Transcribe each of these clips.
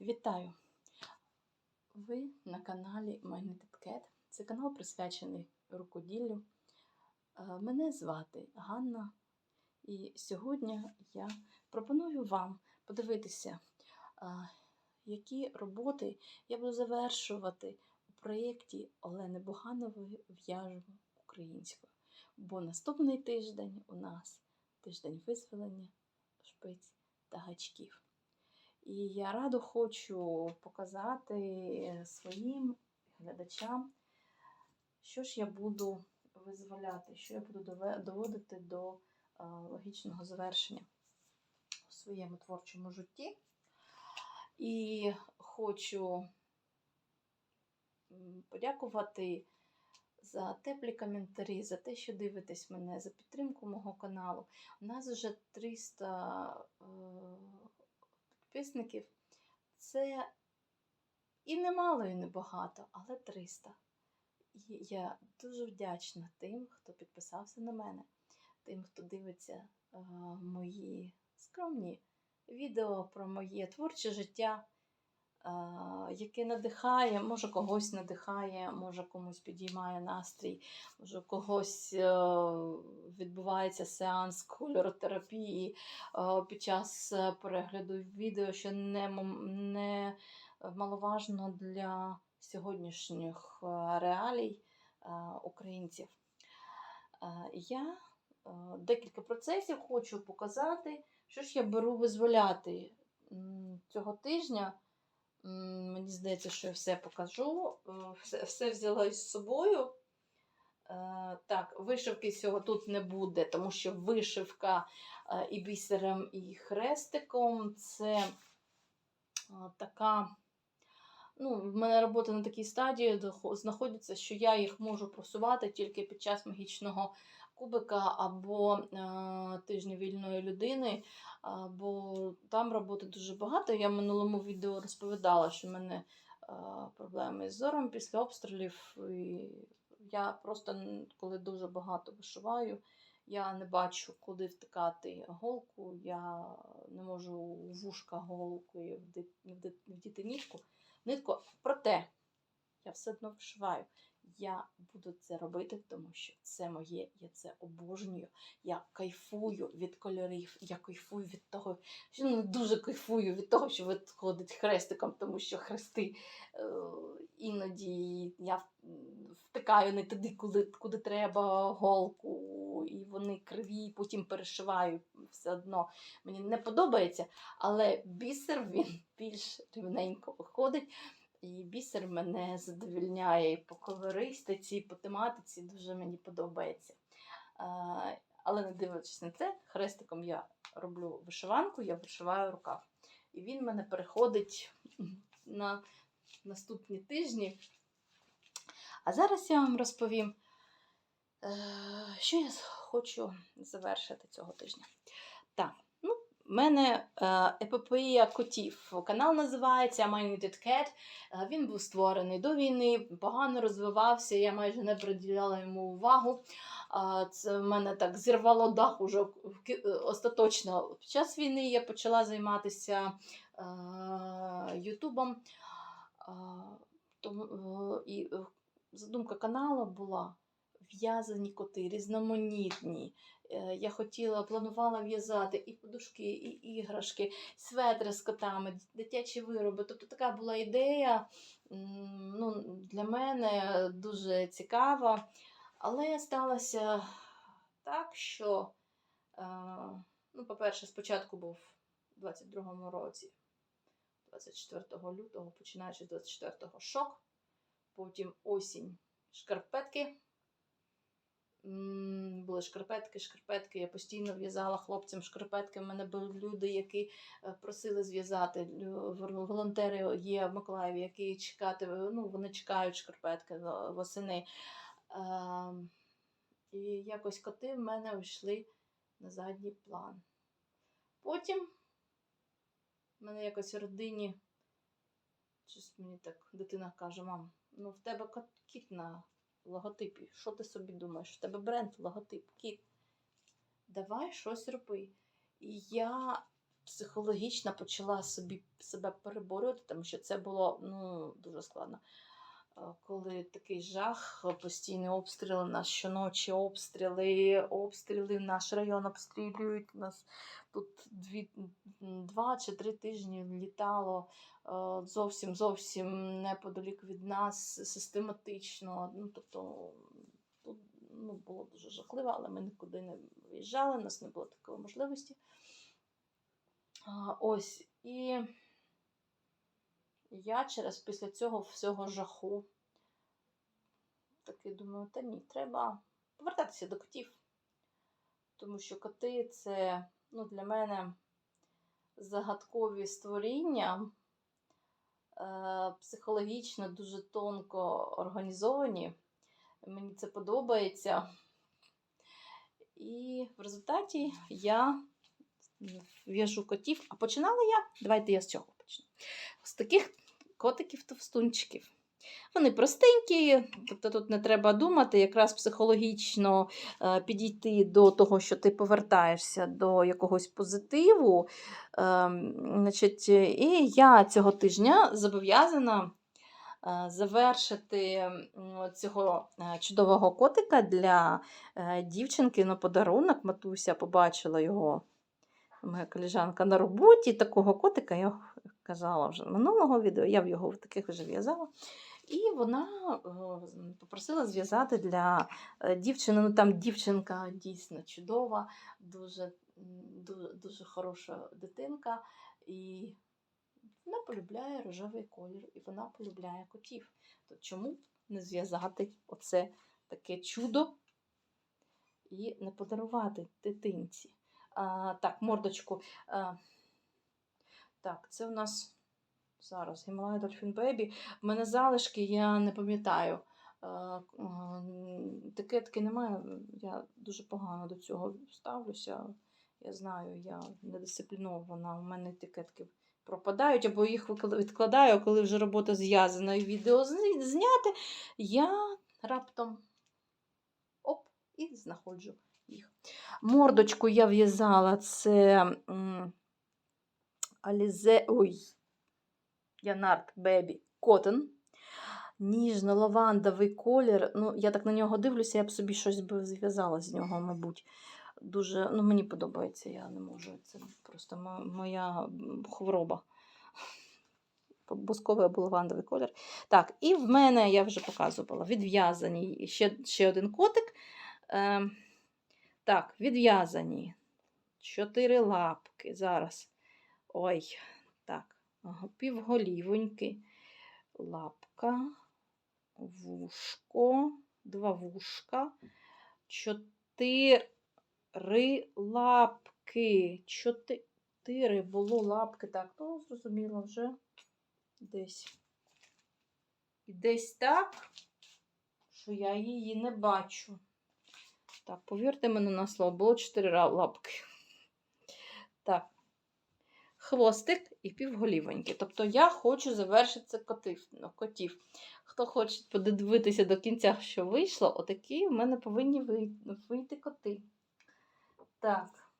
Вітаю! Ви на каналі Magneted Cat. Це канал присвячений рукоділлю. Е, Мене звати Ганна, і сьогодні я пропоную вам подивитися, е, які роботи я буду завершувати у проєкті Олени Боганової В'яжемо українською. Бо наступний тиждень у нас тиждень визволення шпиць та гачків. І я радо хочу показати своїм глядачам, що ж я буду визволяти, що я буду доводити до е, логічного завершення у своєму творчому житті. І хочу подякувати за теплі коментарі, за те, що дивитесь мене, за підтримку мого каналу. У нас вже 300 е, підписників. Це і немало, і небагато, але 300. І я дуже вдячна тим, хто підписався на мене, тим, хто дивиться е, мої скромні відео про моє творче життя, яке надихає, може когось надихає, може комусь підіймає настрій, може когось е, відбувається сеанс кольоротерапії е, під час е, перегляду відео, що не, не маловажно для сьогоднішніх реалій українців. Я декілька процесів хочу показати, що ж я беру визволяти цього тижня. Мені здається, що я все покажу. Е, Все, все взяла із собою. Е, Так, вишивки цього тут не буде, тому що вишивка е, і бісером, і хрестиком це така. Ну, в мене роботи на такій стадії знаходяться, що я їх можу просувати тільки під час магічного кубика або е, тижня вільної людини, бо там роботи дуже багато. Я в минулому відео розповідала, що в мене е, проблеми з зором після обстрілів. І я просто, коли дуже багато вишиваю, я не бачу, куди втикати голку, я не можу в вушка голкою вдіти нітку. нитку. Проте я все одно вишиваю. Я буду це робити, тому що це моє, я це обожнюю. Я кайфую від кольорів, я кайфую від того, що ну, дуже кайфую від того, що виходить хрестиком, тому що хрести е, іноді я втикаю не туди, куди, куди треба голку, і вони криві, потім перешиваю все одно. Мені не подобається, але бісер він більш рівненько виходить. І бісер мене задовільняє і по колористиці, і по тематиці дуже мені подобається. Але не дивлячись на це, хрестиком я роблю вишиванку, я вишиваю рукав. І він мене переходить на наступні тижні. А зараз я вам розповім, е, що я хочу завершити цього тижня. Так, в мене е, епопея котів. Канал називається My Muted Cat. Е, Він був створений до війни, погано розвивався, я майже не приділяла йому увагу. Це в мене так зірвало дах уже е, остаточно. Під час війни я почала займатися е, Ютубом. Е, І е, задумка каналу була в'язані коти, різноманітні. Е, Я хотіла, планувала в'язати і подушки, і іграшки, светри з котами, дитячі вироби. Тобто така була ідея ну, для мене дуже цікава. Але сталося так, що, е, ну, по-перше, спочатку був у 22-му році, 24 лютого, починаючи з 24-го шок, потім осінь шкарпетки. Були шкарпетки, шкарпетки. Я постійно в'язала хлопцям шкарпетки. У мене були люди, які е, просили зв'язати. Волонтери є в Миколаєві, які чекати, ну, вони чекають шкарпетки восени. Ем, І якось коти в мене йшли на задній план. Потім в мене якось в родині, щось мені так дитина каже, мам, ну в тебе кіт на логотипі. Що ти собі думаєш? В тебе бренд, логотип, кіт. Давай щось роби. І я психологічно почала собі себе переборювати, тому що це було ну, дуже складно. Е, Коли такий жах, постійні обстріли, нас щоночі обстріли, обстріли, наш район обстрілюють. Нас тут дві, два чи три тижні літало е, зовсім зовсім неподалік від нас систематично. Ну, тобто, тут ну, було дуже жахливо, але ми нікуди не виїжджали, у нас не було такої можливості. Ось і я через після цього всього жаху таки думаю, та ні, треба повертатися до котів. Тому що коти це ну, для мене загадкові створіння, е, психологічно дуже тонко організовані. Мені це подобається. І в результаті я в'яжу котів. А починала я, давайте я з чого почну. З таких котиків-товстунчиків. Вони простенькі, тобто тут не треба думати, якраз психологічно е, підійти до того, що ти повертаєшся до якогось позитиву. Е, значить, і я цього тижня зобов'язана е, завершити цього е, чудового котика для дівчинки на подарунок. Матуся побачила його. Моя коліжанка на роботі такого котика, я казала вже минулого відео, я в його в таких вже в'язала. І вона е, попросила зв'язати для е, дівчини. Ну там дівчинка дійсно чудова, дуже, дуже, дуже хороша дитинка. І вона полюбляє рожевий колір, і вона полюбляє котів. То чому не зв'язати оце таке чудо і не подарувати дитинці? А, так, мордочку. А, так, це у нас зараз Himalaya Dolphin Baby. В мене залишки, я не пам'ятаю. А, м, Етикетки немає. Я дуже погано до цього ставлюся. Я знаю, я недисциплінована. У мене етикетки пропадають, або їх відкладаю, коли вже робота зв'язана і відео зняти, я раптом оп, і знаходжу їх. Мордочку я в'язала це Alize, ой, Янард Бебі Cotton. Ніжно-лавандовий колір. Ну, я так на нього дивлюся, я б собі щось би зв'язала з нього, мабуть. Дуже, ну, мені подобається, я не можу. Це просто моя хвороба. Бусковий або лавандовий колір. Так, і в мене я вже показувала відв'язані ще, ще один котик. Е, так, відв'язані. Чотири лапки. Зараз. Ой, так. Півголівоньки. Лапка, вушко, два вушка, чотири лапки. Чотири було лапки. Так, ну, зрозуміло вже десь. І десь так, що я її не бачу. Так, повірте мені на слово, було чотири лапки. Так. Хвостик і півголівоньки. Тобто я хочу завершити котів. Ну, котів. Хто хоче подивитися до кінця, що вийшло, отакі в мене повинні вийти коти. Так.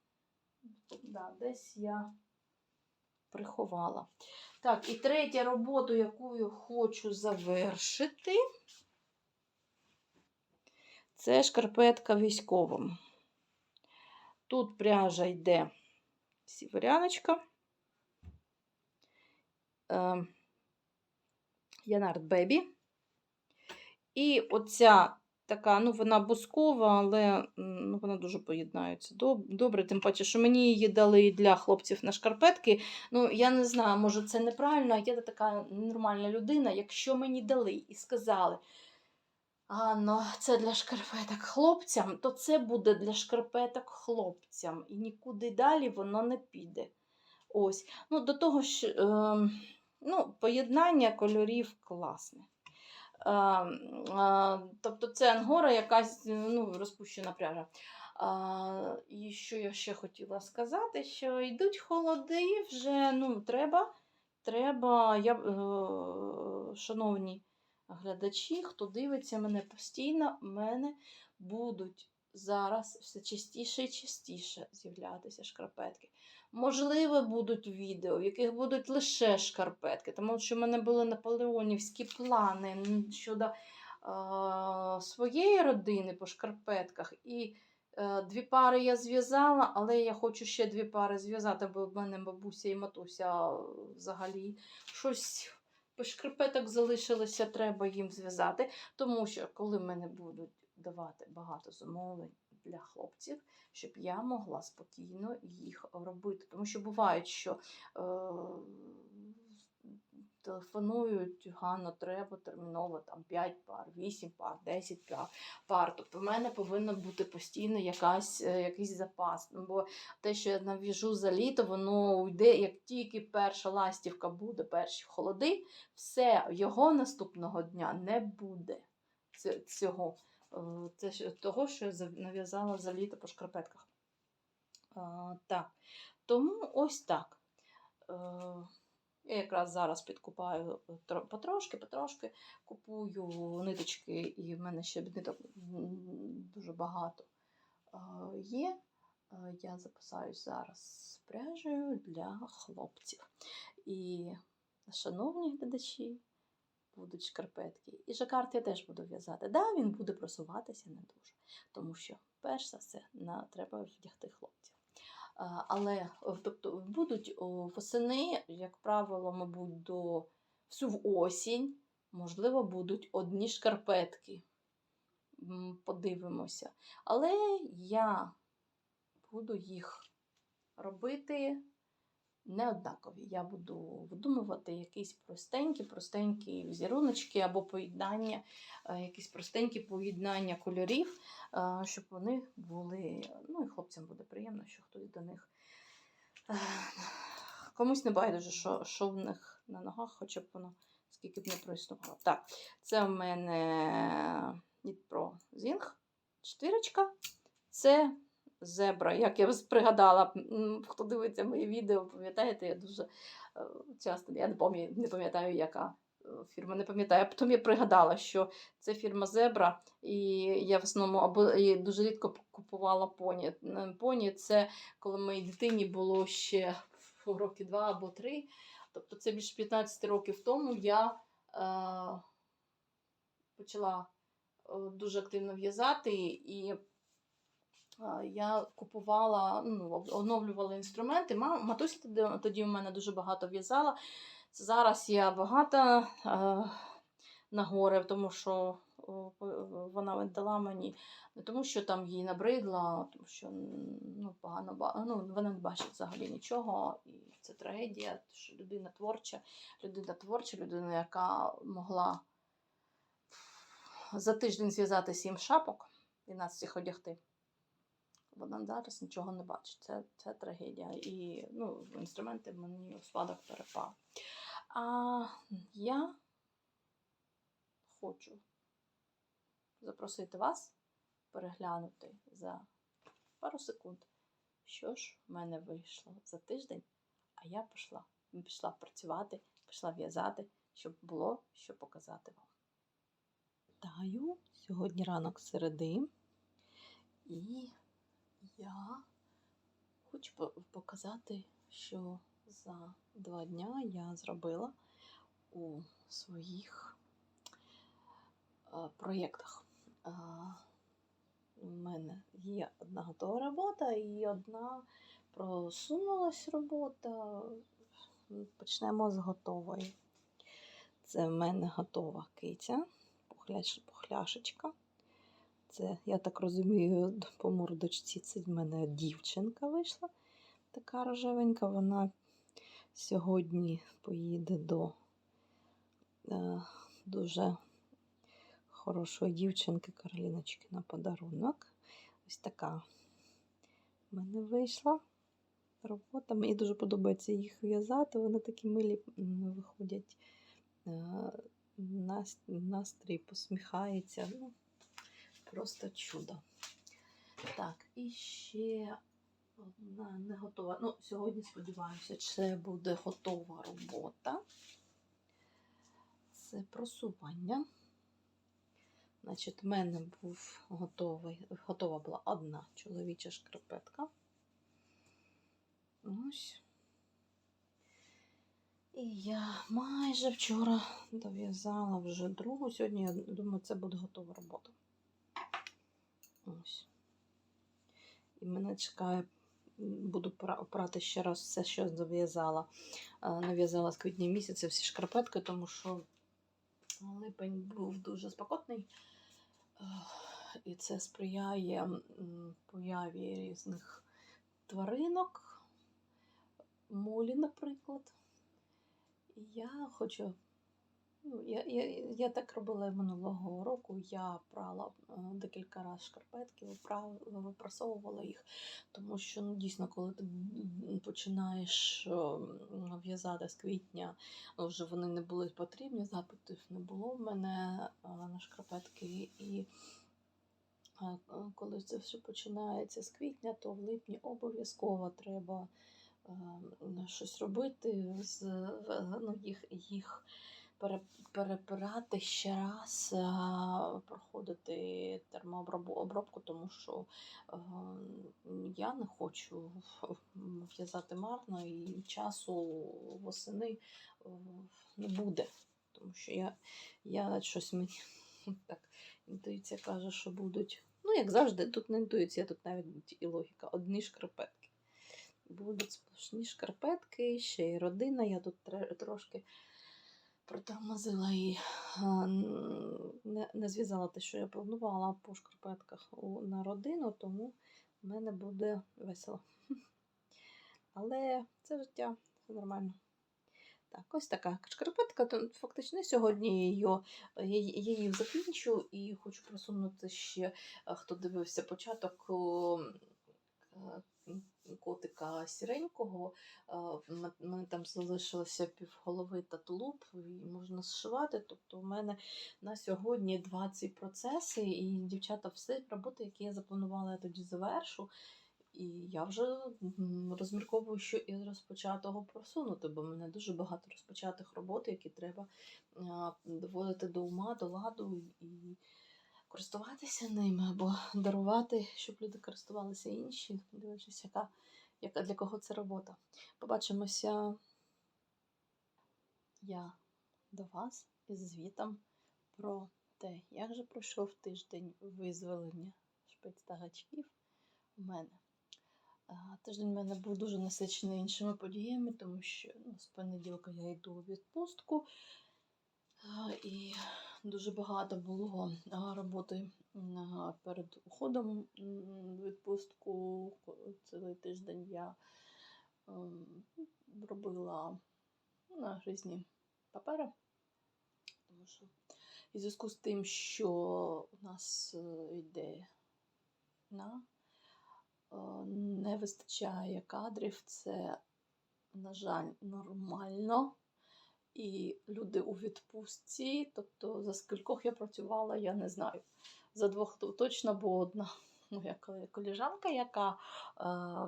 Да, десь я приховала. Так, і третя робота, яку я хочу завершити, це шкарпетка військовим. Тут пряжа йде сіверяночка. Е, Янард Бебі. І оця така, ну, вона бускова, але ну, вона дуже поєднається добре. Тим паче, що мені її дали для хлопців на шкарпетки. Ну, я не знаю, може це неправильно, а я така нормальна людина. Якщо мені дали і сказали, Анно, це для шкарпеток хлопцям, то це буде для шкарпеток хлопцям. І нікуди далі воно не піде. Ось. Ну, до того ж, е, ну, поєднання кольорів класне. Е, е, тобто це ангора якась ну, розпущена пряжа. А, і що я ще хотіла сказати, що йдуть холоди, вже ну, треба, треба, я, е, шановні глядачі, хто дивиться мене постійно, в мене будуть зараз все частіше і частіше з'являтися шкарпетки. Можливо, будуть відео, в яких будуть лише шкарпетки, тому що в мене були наполеонівські плани щодо е, своєї родини по шкарпетках. І е, дві пари я зв'язала, але я хочу ще дві пари зв'язати, бо в мене бабуся і матуся взагалі щось по шкарпеток залишилося, треба їм зв'язати. Тому що коли мене будуть давати багато замовлень для хлопців, щоб я могла спокійно їх робити. Тому що бувають, що е, телефонують, Ганна, треба терміново там 5 пар, 8 пар, 10 пар. пар. Тобто в мене повинна бути постійно якась, е, якийсь запас. Ну, Бо те, що я нав'яжу за літо, воно йде, як тільки перша ластівка буде, перші холоди, все, його наступного дня не буде. Цього. Е, Це того, що я нав'язала за літо по шкарпетках. А, так. Тому ось так. Е, я якраз зараз підкупаю потрошки, потрошки купую ниточки, і в мене ще ниток дуже багато е, є. Е, Я записаюсь зараз з пряжею для хлопців. І, шановні глядачі, будуть шкарпетки. І жакард я теж буду в'язати. Да, він буде просуватися не дуже, тому що, перш за все, на, треба вдягти хлопців. Але тобто, будуть восени, як правило, мабуть, до всю осінь, можливо, будуть одні шкарпетки. Подивимося. Але я буду їх робити не однакові. Я буду видумувати якісь простенькі, простенькі візеруночки або поєднання, е, якісь простенькі поєднання кольорів, е, щоб вони були. Ну і хлопцям буде приємно, що хтось до них. е, Комусь не байдуже, що, що в них на ногах, хоча б воно скільки б не проіснувало. Так, це в мене Нітпро Зінг, четвірочка. Це зебра, як я пригадала, хто дивиться мої відео, пам'ятаєте, я дуже е, часто, я не пам'ятаю, не пам'ятаю, яка е, фірма, не пам'ятаю. А потім я пригадала, що це фірма Зебра, і я в основному або і дуже рідко купувала поні. Поні це коли моїй дитині було ще роки два або три. Тобто це більше 15 років тому я е, почала е, дуже активно в'язати і я купувала, ну, оновлювала інструменти. Ма- Матуся тоді, в мене дуже багато в'язала. Зараз я багато на горе, тому що вона віддала мені не тому, що там їй набридло, а тому що ну, погано ну, вона не бачить взагалі нічого. І це трагедія, що людина творча, людина творча, людина, яка могла за тиждень зв'язати сім шапок і нас всіх одягти вона зараз нічого не бачить. Це, це трагедія. І ну, інструменти мені у спадок перепав. А я хочу запросити вас переглянути за пару секунд, що ж в мене вийшло за тиждень, а я пішла, пішла працювати, пішла в'язати, щоб було що показати вам. Вітаю! Сьогодні ранок середи. І я хочу показати, що за два дня я зробила у своїх е, проєктах. Е, У мене є одна готова робота і одна просунулась робота. Почнемо з готової. Це в мене готова киця, похляшечка. Це, я так розумію, по мордочці це в мене дівчинка вийшла. Така рожевенька. Вона сьогодні поїде до е, дуже хорошої дівчинки Кароліночки на подарунок. Ось така в мене вийшла робота. Мені дуже подобається їх в'язати. Вони такі милі виходять. Е, Настрій посміхається. Ну, Просто чудо. Так, і ще одна не готова. Ну, сьогодні, сподіваюся, це буде готова робота. Це просування. Значить, в мене був готовий, готова була одна чоловіча шкарпетка. Ось. І я майже вчора дов'язала вже другу. Сьогодні, я думаю, це буде готова робота. Ось. І мене чекає, буду пра- прати ще раз все, що зав'язала. Е, Нав'язала з квітня місяця всі шкарпетки, тому що липень був дуже спекотний. Е, І це сприяє появі різних тваринок, молі, наприклад. І я хочу. Ну, я, я, я так робила минулого року. Я прала е, декілька разів шкарпетки, випрасовувала їх, тому що ну, дійсно, коли ти починаєш е, в'язати з квітня, ну, вже вони не були потрібні, запитів не було в мене е, на шкарпетки. І коли це все починається з квітня, то в липні обов'язково треба щось робити, з, ну, їх, їх пере, перепирати ще раз, е, проходити термообробку, тому що е, я не хочу в'язати марно і часу восени е, не буде. Тому що я, я щось мені так, інтуїція каже, що будуть. Ну, як завжди, тут не інтуїція, тут навіть і логіка. Одні шкарпетки. Будуть сплошні шкарпетки, ще й родина. Я тут трошки протормозила і не, не зв'язала те, що я планувала по шкарпетках на родину, тому в мене буде весело. Але це життя, все нормально. Так, ось така шкарпетка. то Фактично сьогодні її, я її закінчу і хочу просунути ще, е, хто дивився початок е, котика сіренького. Е, в мене там залишилося півголови та тулуб, і можна зшивати. Тобто, у мене на сьогодні 20 процеси, і дівчата все роботи, які я запланувала, я тоді завершу. І я вже розмірковую, що із розпочатого просунути, бо мене дуже багато розпочатих робот, які треба доводити до ума, до ладу і користуватися ними, або дарувати, щоб люди користувалися інші, дивлячись, яка, яка для кого це робота. Побачимося я до вас із звітом про те, як же пройшов тиждень визволення шпиць та гачків у мене. Тиждень в мене був дуже насичений іншими подіями, тому що ну, з понеділка я йду у відпустку. І дуже багато було роботи перед уходом в відпустку. Цілий тиждень я ем, робила на різні папери, тому що і зв'язку з тим, що у нас е, йде війна, е, не вистачає кадрів, це, на жаль, нормально. І люди у відпустці, тобто за скількох я працювала, я не знаю. За двох то точно, бо одна моя колежанка, яка е,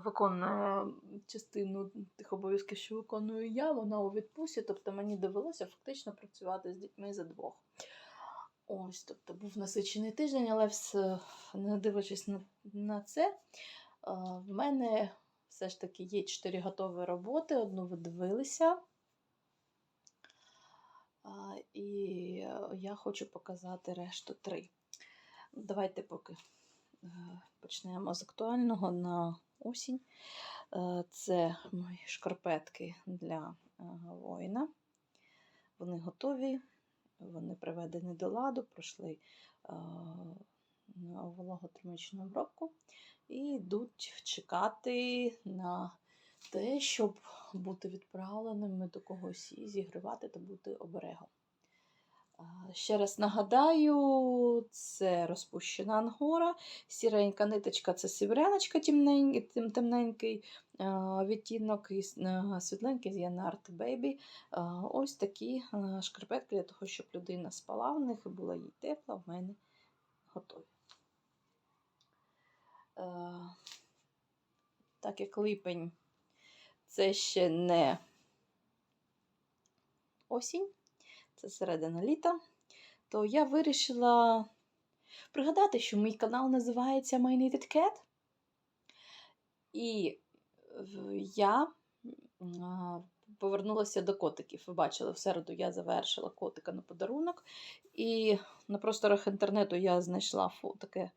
виконує частину тих обов'язків, що виконую я, вона у відпустці, тобто мені довелося фактично працювати з дітьми за двох. Ось, тобто був насичений тиждень, але все, не дивлячись на, на це, е, в мене все ж таки є чотири готові роботи, одну ви дивилися. І е, я хочу показати решту три. Давайте поки е, почнемо з актуального на осінь. Е, Це мої шкарпетки для воїна. Вони готові, вони приведені до ладу, пройшли вологотермічну обробку і йдуть чекати на те, щоб бути відправленими до когось і зігрівати та бути оберегом. Ще раз нагадаю, це розпущена ангора, сіренька ниточка це сівряночка темненький, відтінок і а, світленький з Янарт Baby. Ось такі шкарпетки для того, щоб людина спала в них і була їй тепла, в мене готові. Е, Так як липень це ще не осінь, це середина літа, то я вирішила пригадати, що мій канал називається My Knitted Cat. І я повернулася до котиків. Ви бачили, в середу я завершила котика на подарунок. І на просторах інтернету я знайшла таке,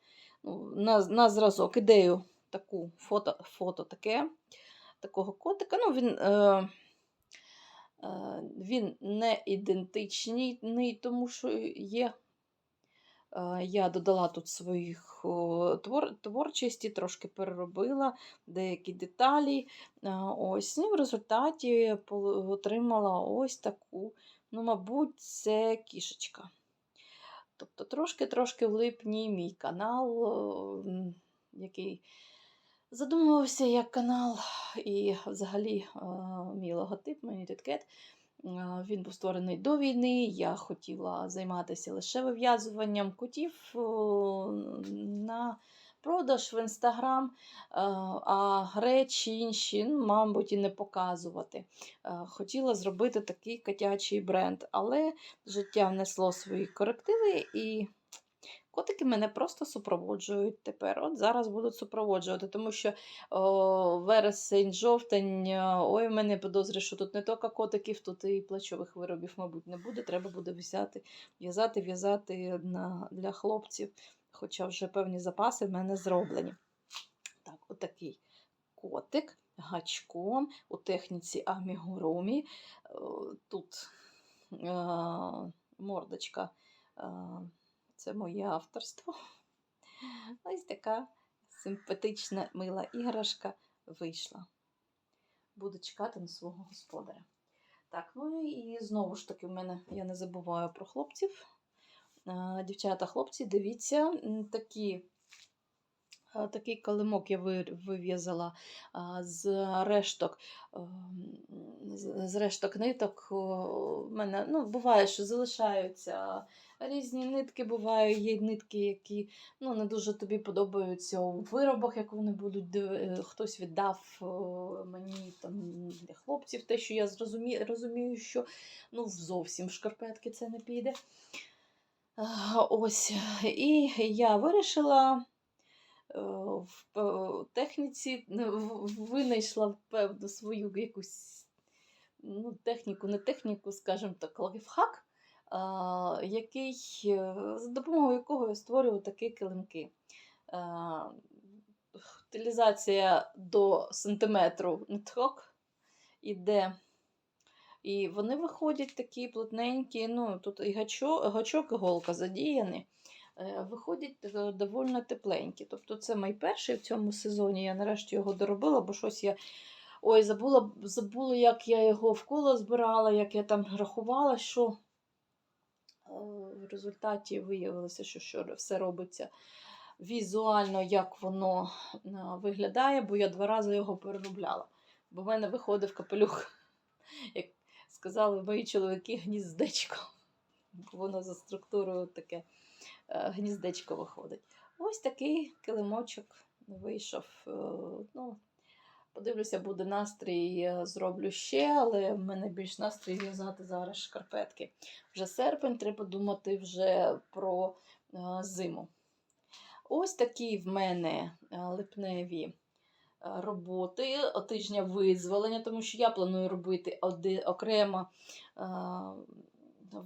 ну, на, на зразок, ідею таку фото, фото таке, такого котика. Ну, він, е, е, він не ідентичний, тому що є. Е, Я додала тут своїх о, твор, творчості, трошки переробила деякі деталі. Е, Ось, ну, і в результаті отримала ось таку, ну, мабуть, це кішечка. Тобто трошки-трошки в липні мій канал, м, який задумувався як канал, і взагалі е, мій логотип, мій тіткет. Е, Він був створений до війни. Я хотіла займатися лише вив'язуванням котів на продаж в інстаграм, е, а речі інші, ну, мабуть, і не показувати. Е, Хотіла зробити такий котячий бренд, але життя внесло свої корективи і. Котики мене просто супроводжують тепер. От зараз будуть супроводжувати, тому що о, вересень, жовтень, е, ой, в мене підозри, що тут не тільки котиків, тут і плечових виробів, мабуть, не буде. Треба буде взяти, в'язати, в'язати для хлопців. Хоча вже певні запаси в мене зроблені. Так, отакий котик гачком у техніці амігурумі. Е, Тут е, мордочка. Е, це моє авторство. Ось така симпатична мила іграшка вийшла. Буду чекати на свого господаря. Так, ну і знову ж таки, в мене я не забуваю про хлопців. Дівчата, хлопці, дивіться, такі, такий калимок я вив'язала з решток, з решток ниток. У мене ну, буває, що залишаються різні нитки, бувають, є нитки, які ну, не дуже тобі подобаються у виробах, як вони будуть. е, Хтось віддав мені там для хлопців те, що я зрозумію, розумію, що ну, зовсім в шкарпетки це не піде. Ось. І я вирішила е, в техніці е, винайшла певну свою якусь ну, техніку, не техніку, скажімо так, лайфхак, який, е, за допомогою якого я створюю такі килимки. Утилізація до сантиметру ниток іде. І вони виходять такі плотненькі, ну тут і гачок, гачок і голка задіяні. е, Виходять е, доволі тепленькі. Тобто це мій перший в цьому сезоні. Я нарешті його доробила, бо щось я ой, забула, забула, як я його вколо збирала, як я там рахувала, що в результаті виявилося, що, все робиться візуально, як воно виглядає, бо я два рази його переробляла. Бо в мене виходив капелюх, як сказали мої чоловіки, гніздечко. Воно за структурою таке е, гніздечко виходить. Ось такий килимочок вийшов. е, Ну, подивлюся, буде настрій, е, зроблю ще, але в мене більш настрій в'язати зараз шкарпетки. Вже серпень, треба думати вже про е, зиму. Ось такі в мене е, липневі роботи тижня визволення, тому що я планую робити окремо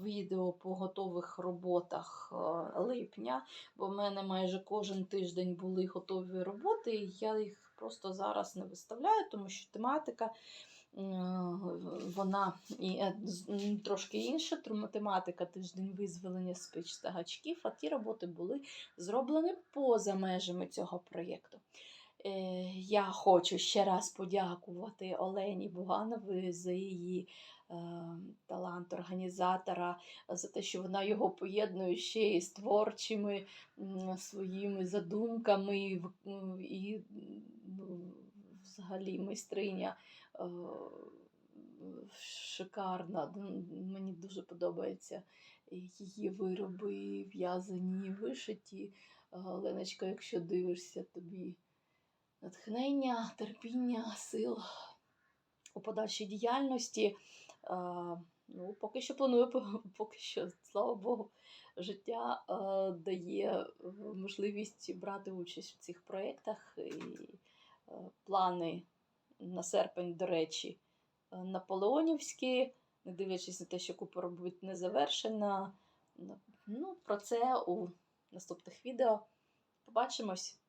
відео по готових роботах липня, бо в мене майже кожен тиждень були готові роботи, і я їх просто зараз не виставляю, тому що тематика. е, Вона і е, трошки інша тематика тиждень визволення спич та гачків, а ті роботи були зроблені поза межами цього проєкту. Е, Я хочу ще раз подякувати Олені Буганові за її талант організатора, за те, що вона його поєднує ще і з творчими своїми задумками, і, ну, взагалі майстриня е, шикарна. Мені дуже подобається її вироби, в'язані, вишиті. Е, Леночка, якщо дивишся, тобі натхнення, терпіння, сил у подальшій діяльності. Ну, поки що планую, поки що, слава Богу, життя дає е, можливість брати участь в цих проєктах. І е, плани на серпень, до речі, е, наполеонівські, не дивлячись на те, що купа робить не завершена. Ну, про це у наступних відео. Побачимось!